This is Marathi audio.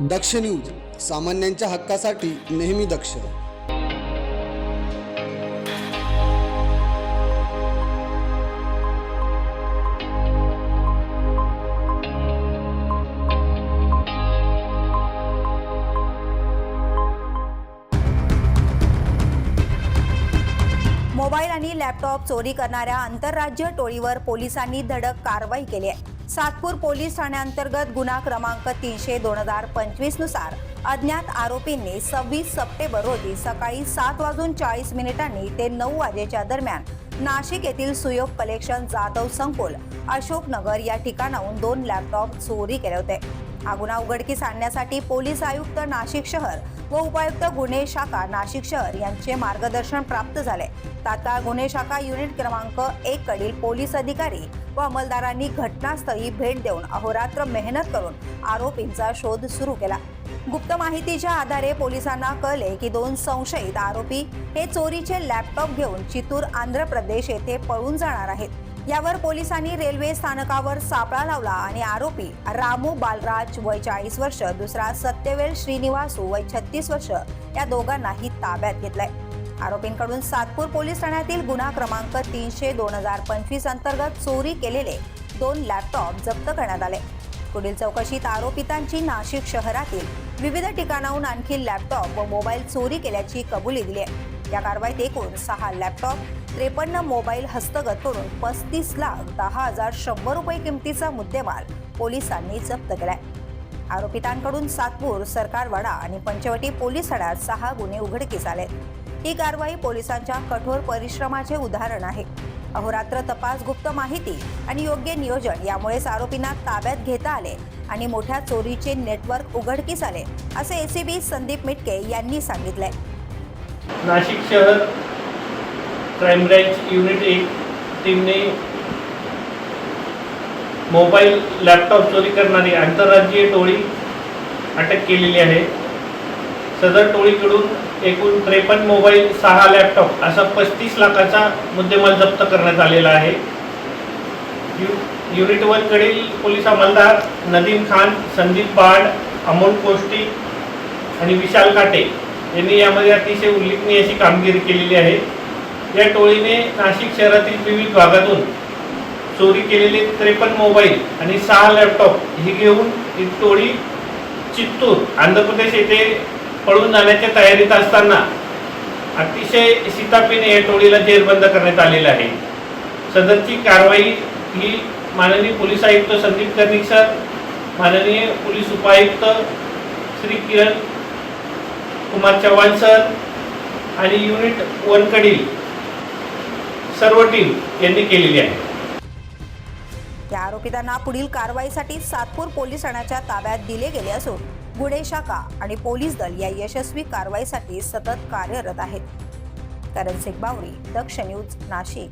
दक्ष न्यूज सामान्यांच्या हक्कासाठी नेहमी दक्ष. मोबाईल आणि लॅपटॉप चोरी करणाऱ्या आंतरराज्य टोळीवर पोलिसांनी धडक कारवाई केली आहे. सातपूर पोलीस ठाण्याअंतर्गत गुन्हा क्रमांक तीनशे दोन हजार पंचवीसनुसार अज्ञात आरोपींनी सव्वीस सप्टेंबर रोजी सकाळी सात वाजून चाळीस मिनिटांनी ते नऊ वाजेच्या दरम्यान नाशिक येथील सुयोग कलेक्शन जाधव संकुल अशोकनगर या ठिकाणाहून दोन लॅपटॉप चोरी केले होते. हा गुन्हा उघडकीस आणण्यासाठी पोलीस आयुक्त नाशिक शहर व उपायुक्त गुन्हे शाखा नाशिक शहर यांचे मार्गदर्शन प्राप्त झाले. तात्काळ गुन्हे शाखा युनिट क्रमांक एक कडील पोलीस अधिकारी व अंमलदारांनी घटनास्थळी भेट देऊन अहोरात्र मेहनत करून आरोपींचा शोध सुरू केला. गुप्त माहितीच्या आधारे पोलिसांना कळले की दोन संशयित आरोपी हे चोरीचे लॅपटॉप घेऊन चितूर आंध्र प्रदेश येथे पळून जाणार आहेत. यावर पोलिसांनी रेल्वे स्थानकावर सापळा लावला आणि आरोपी रामू बालराज वय चाळीस वर्ष दुसरा सत्यवेल श्रीनिवासू वय छत्तीस वर्ष या दोघांनाही ताब्यात घेतलाय. आरोपींकडून सातपूर पोलीस ठाण्यातील गुन्हा क्रमांक तीनशे दोन हजार पंचवीस अंतर्गत चोरी केलेले दोन लॅपटॉप जप्त करण्यात आले. पुढील चौकशीत आरोपितांची नाशिक शहरातील विविध ठिकाणाहून आणखी लॅपटॉप व मोबाईल चोरी केल्याची कबुली दिली आहे. या कारवाईत एकूण सहा लॅपटॉप त्रेपन्न मोबाईल हस्तगत करून पस्तीस लाख दहा हजार शंभर रुपये किमतीचा मुद्देमाल पोलिसांनी जप्त केलाय. आरोपितांकडून सातपूर सरकारवाडा आणि पंचवटी पोलीस ठाण्यात सहा गुन्हे उघडकीस आले ही कारवाई पोलिसांच्या कठोर परिश्रमाचे उदाहरण आहे. अहोरात्र तपास गुप्त माहिती आणि योग्य नियोजन यामुळेच आरोपींना ताब्यात घेता आले आणि मोठ्या चोरीचे नेटवर्क उघडकीस आले असे एसीबी संदीप मिटके यांनी सांगितलंय. नाशिक शहर क्राईम ब्रँच युनिट एक. टीमने मोबाईल लॅपटॉप चोरी करणारी आंतरराज्यीय टोळी अटक केलेली आहे. सदर टोळीकडून एकूण त्रेपन्न मोबाईल सहा लॅपटॉप असा पस्तीस लाखाचा मुद्देमाल जप्त करण्यात आलेला आहे. यु युनिट वनकडील पोलीस अंमलदार नदीम खान संदीप बाड अमोल कोष्टी आणि विशाल काटे यांनी यामध्ये अतिशय उल्लेखनीय अशी कामगिरी केलेली आहे. या टोळीने नाशिक शहरातील विविध भागातून चोरी केलेले त्रेपन्न मोबाईल आणि सहा लॅपटॉप ही घेऊन ही टोळी चित्तूर आंध्र प्रदेश येथे पळून जाण्याच्या तयारीत असताना अतिशय शितापीने या टोळीला जेरबंद करण्यात आलेलं आहे. सदरची कारवाई ही माननीय पोलीस आयुक्त संदीप कर्णिक सर माननीय पोलीस उपायुक्त श्री किरण कुमार चव्हाण सर आणि युनिट वनकडील सर्व टीम यांनी केलेली आहे. या आरोपितांना पुढील कारवाईसाठी सातपूर पोलीस ठाण्याच्या ताब्यात दिले गेले असून गुन्हे शाखा आणि पोलीस दल या यशस्वी कारवाईसाठी सतत कार्यरत आहेत. करण सिंग बावरी दक्ष न्यूज नाशिक.